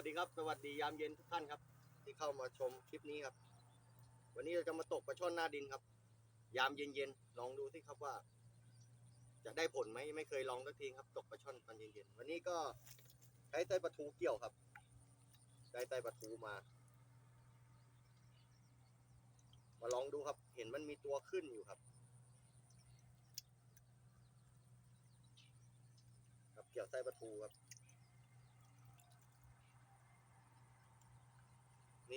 วัสดีครับ สวัสดียามเย็นทุกท่านครับ ที่เข้ามาชมคลิปนี้ครับ วันนี้เราจะมาตกปลาช่อนหน้าดินครับ ยามเย็นๆลองดูสิครับว่า จะได้ผลไหมไม่เคยลองสักทีครับ ตกปลาช่อนตอนเย็นๆวันนี้ก็ใช้ไต้ปลาทูเกี่ยวครับได้ไต้ปลาทูมา มาลองดูครับ เห็นมันมีตัวขึ้นอยู่ครับครับเกี่ยวไส้ปลาทูครับ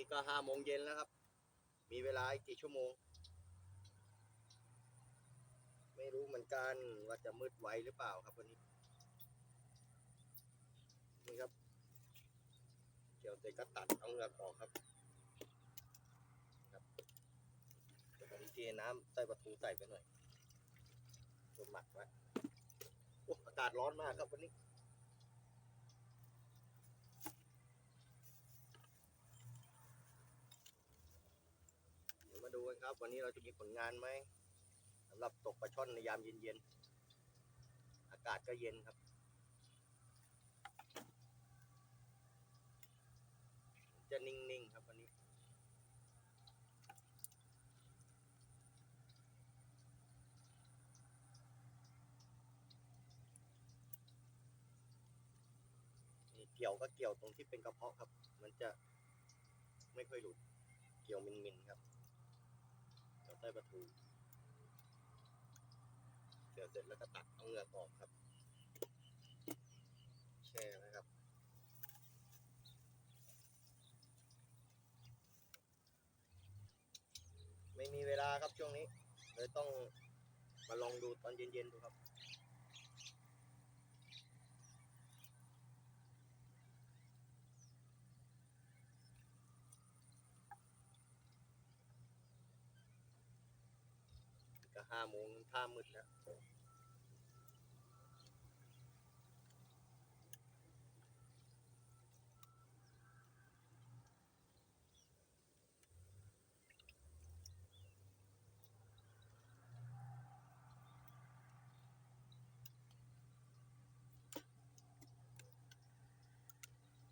นี่ก็ห้าโมงเย็นแล้วครับ มีเวลาอีกกี่ชั่วโมง ไม่รู้เหมือนกันว่าจะมืดไวหรือเปล่าครับวันนี้ นี่ครับ เกี่ยวเสร็จก็ตัดเอาเหงือกออกครับครับเดี๋ยวผมเทน้ำใส่ปลาทูใส่ไปหน่อยตัวหมักไว้โอ้อากาศร้อนมากครับวันนี้ เดี๋ยวมาดูกัน ครับ วันนี้เราจะมีผลงานไหมสำหรับตกปลาช่อนในยามเย็นๆ อากาศก็เย็นครับ จะนิ่งๆครับวันนี้เกี่ยวก็เกี่ยวตรงที่เป็นกระเพาะครับ มันจะไม่ค่อยหลุด เกี่ยวมินๆครับ แล้วใต้ประตูเดี๋ยวเสร็จแล้วก็ตัดเอาเหงือกออกครับ แช่นะครับไม่มีเวลาครับช่วงนี้เลยต้องมาลองดูตอนเย็นๆดูครับ ห้าโมงท่ามืดแล้ว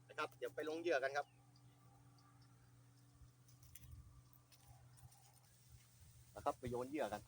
นะครับ เดี๋ยวไปลงเหยื่อกันครับนะครับไปโยนเหยื่อกัน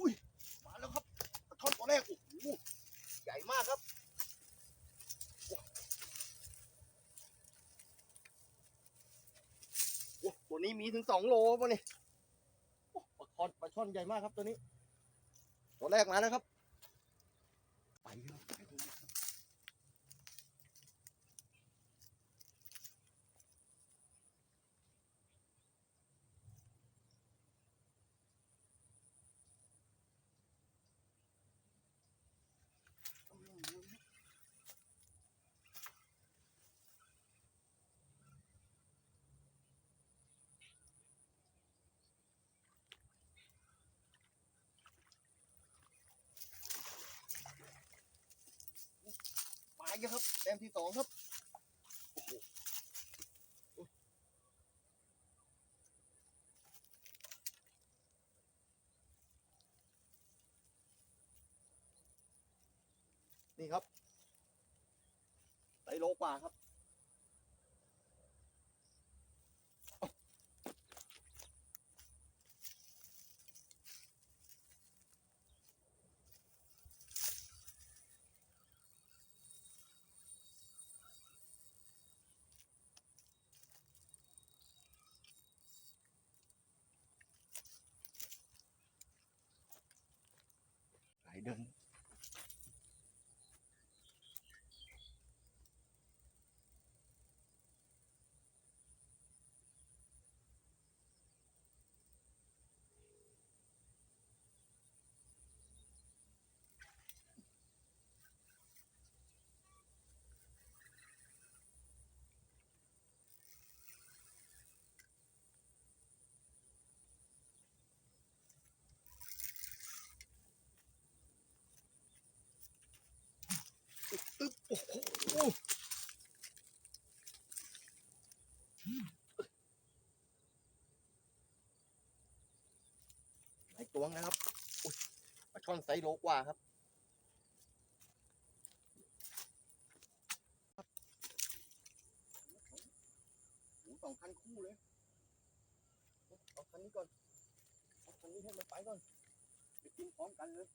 อุ้ยมาแล้วครับปลาช่อนตัวแรกโอ้โหใหญ่ มากครับตัวนี้มีถึงสองโลป่ะนี่ปลาช่อนปลาช่อนใหญ่มากครับตัวนี้ ตัวแรกมาแล้วครับ ไปครับไปดูครับมาเย อะครับแต้มที่สองครับนี่ครับไตโลกว่าครับ เหลายตัวนะครับปลาช่อนไซส์โลกว่าครับโอ้โหสองคันคู่เลยเอาคันนี้ก่อนเอาคันนี้ให้มันไปก่อนไปกินพร้อมกันเลย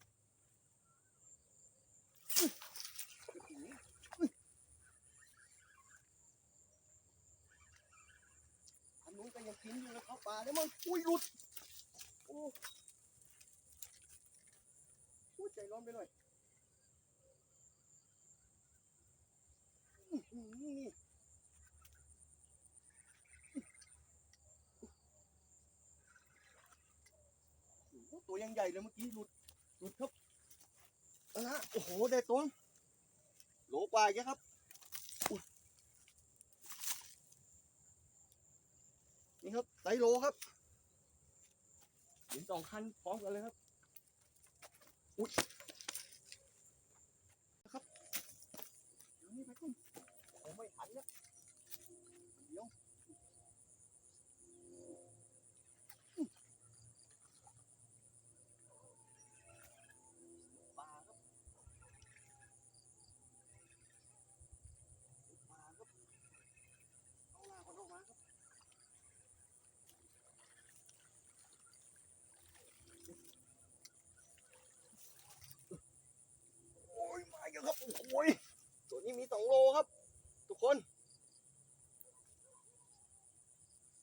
อันนู้นก็ยังกินอยู่นะเขาป่าได้มั้งอุ้ยหลุดโอ้ อุ้ยใจร้อนไปหน่อยอื้อหือนี่โอ้โหตัวยังใหญ่เลยเมื่อกี้หลุดหลุดครับเอาละโอ้โห ได้ตัวโหลกว่าอีกแล้วครับ นี่ครับไซโลครับเห็นสองคันพร้อมกันเลยครับ อุ้ยนะครับเดี๋ยวนี้ไปก่อน ผมไม่ทันแล้วเดี๋ยวปลา คน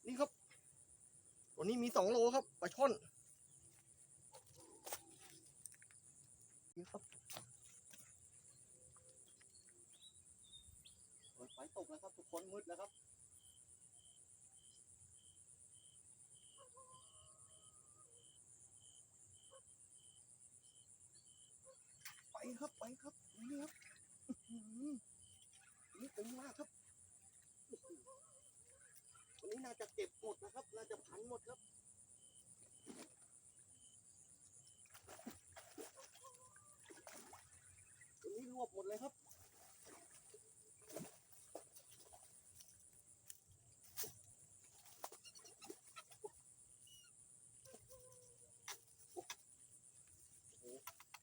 นี่ครับ ตัวนี้มีสองโลครับปลาช่อน นี่ครับเปิดไฟตกแล้วครับ ทุกคนมืดแล้วครับไปครับไปครับนี่ครับ นี่ตึงมากครับวันนี้น่าจะเก็บหมดนะครับ น่าจะพันหมดครับวันนี้รวบหมดเลยครับ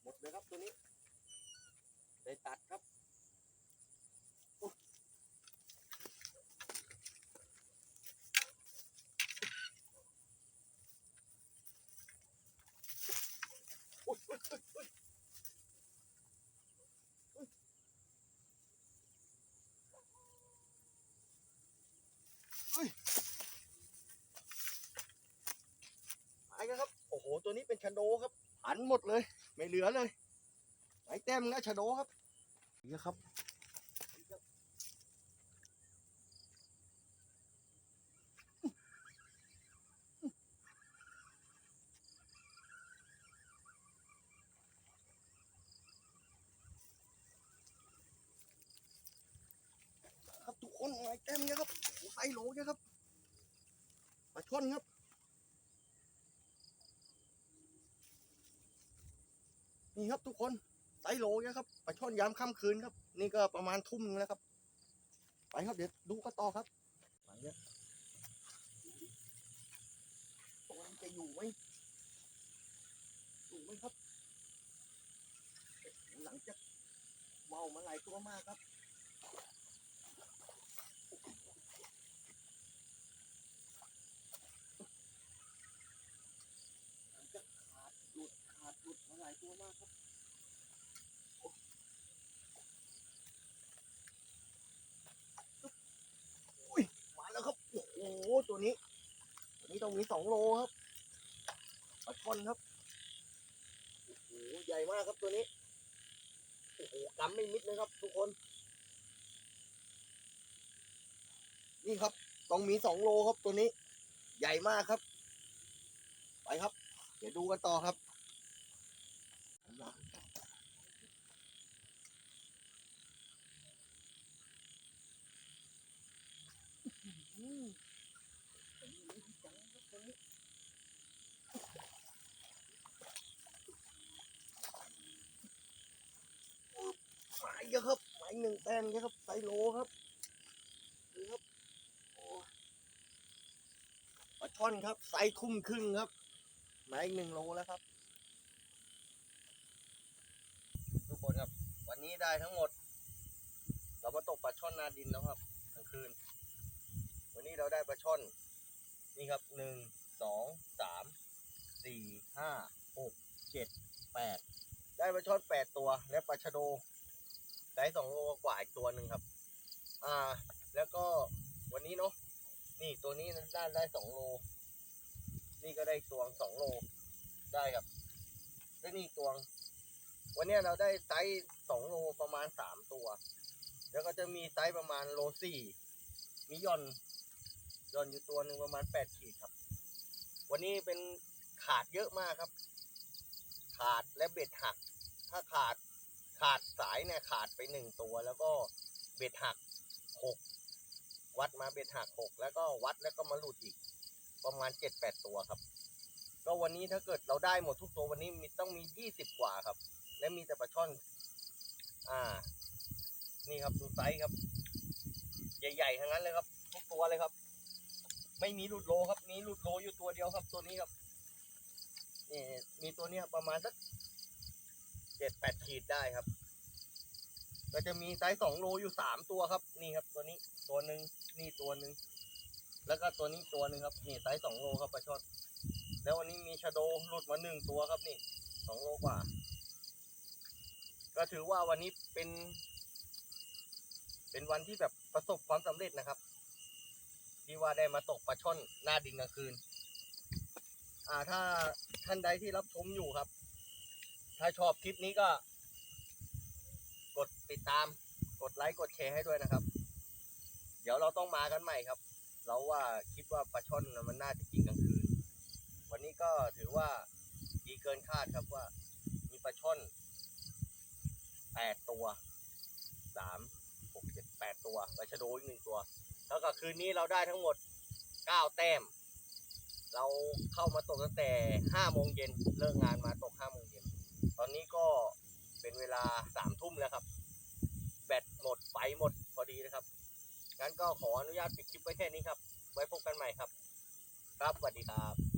หมดเลยครับตัวนี้ ได้ตัดครับโอ้โอ้ยโอ้ยโอ้ยโอ้ยโอ้ยเฮ้ยไปกันครับ โอ้โห ตัวนี้เป็นชะโดครับหันหมดเลย ไม่เหลือเลยไอ้แต้มนะชะโดครับนี่ครับครับทุกคนไอ้แต้มเนี่ยครับโอ้ไซโหลเนี่ยครับปลาช่อนครับ นี่ครับทุกคนไซโลเนี่ยครับปลาช่อนยามค่ำคืนครับ นี่ก็ประมาณทุ่มนึงแล้วครับ ไปครับเดี๋ยวดูกันต่อครับไปเนี่ยตัวมันจะอยู่ไหมอยู่ไหมครับ หลังจากเว่าวมาหลายตัวมากครับ หลังจากขาดหลุดขาดหลุดมาหลายตัวมากครับ อุ้ยมาแล้วครับ โอ้โห ตัวนี้ตัวนี้ต้องมีสองโลครับปลาช่อนครับโอ้โหใหญ่มากครับตัวนี้โอ้โหกำไม่มิดเลยครับ ทุกคน นี่ครับต้องมีสองโลครับตัวนี้ ใหญ่มากครับ ไปครับ เดี๋ยวดูกันต่อครับ เยอะครับหมายหนึ่งแต้มเยอะครับไซโลครับนี่ครับโอ้ปลาช่อนครับไซส์คุ้มครึ่งครับหมายอีกหนึ่งโลแล้วครับทุกคนครับ วันนี้ได้ทั้งหมด เรามาตกปลาช่อนนาดินแล้วครับกลางคืน วันนี้เราได้ปลาช่อน นี่ครับหนึ่งสองสามสี่ห้าหกเจ็ดแปดได้ปลาช่อนแปดตัวและปลาชะโด ได้สองโลกว่าอีกตัวหนึ่งครับ อ่า แล้วก็วันนี้เนาะนี่ตัวนี้นั้นได้สองโล นี่ก็ได้ตวงสองโลได้ครับแล้วนี่อีกตวง วันนี้เราได้ไซส์สองโลประมาณสามตัว แล้วก็จะมีไซส์ประมาณโลสี่มีย่อนย่อนอยู่ตัวหนึ่งประมาณแปดขีดครับ วันนี้เป็นขาดเยอะมากครับ ขาดและเบ็ดหัก ถ้าขาด ขาดสายเนี่ยขาดไปหนึ่งตัว แล้วก็เบ็ดหักหกวัดมาเบ็ดหักหกแล้วก็วัดแล้วก็มาหลุดอีก ประมาณเจ็ดแปดตัวครับ ก็วันนี้ถ้าเกิดเราได้หมดทุกตัววันนี้มีต้องมียี่สิบกว่าครับ และมีแต่ปลาช่อน อ่า นี่ครับดูไซส์ครับ ใหญ่ๆทั้งนั้นเลยครับ ทุกตัวเลยครับ ไม่มีหลุดโลครับ มีหลุดโลอยู่ตัวเดียวครับ ตัวนี้ครับนี่มีตัวเนี้ยประมาณสัก เจ็ดแปดขีดได้ครับ ก็จะมีไซส์สองโลอยู่สามตัวครับ นี่ครับ ตัวนี้ตัวหนึ่งนี่ตัวหนึ่งแล้วก็ตัวนี้ตัวหนึ่งครับ นี่ไซส์สองโลครับปลาช่อนแล้ววันนี้มีชะโดหลุดมาหนึ่งตัวครับนี่สองโลกว่า ก็ถือว่าวันนี้เป็น เป็นวันที่แบบประสบความสำเร็จนะครับ ที่ว่าได้มาตกปลาช่อนหน้าดินกลางคืน อ่าถ้าท่านใดที่รับชมอยู่ครับ ถ้าชอบคลิปนี้ก็ กดติดตาม กดไลค์ กดแชร์ให้ด้วยนะครับ เดี๋ยวเราต้องมากันใหม่ครับ เราว่าคิดว่าปลาช่อนมันน่าจะกินกลางคืน วันนี้ก็ถือว่าดีเกินคาดครับว่า มีปลาช่อนแปดตัวสามหกเจ็ดแปดตัวปลาชะโดอีกหนึ่งตัว แล้วก็คืนนี้เราได้ทั้งหมดเก้าแต้มเราเข้ามาตกตั้งแต่ห้าโมงเย็นเลิกงานมาตกห้าโมงเย็น ตอนนี้ก็เป็นเวลาสามทุ่มแล้วครับ แบตหมดไฟหมดพอดีนะครับ งั้นก็ขออนุญาตปิดคลิปไว้แค่นี้ครับ ไว้พบกันใหม่ครับ ครับสวัสดีครับ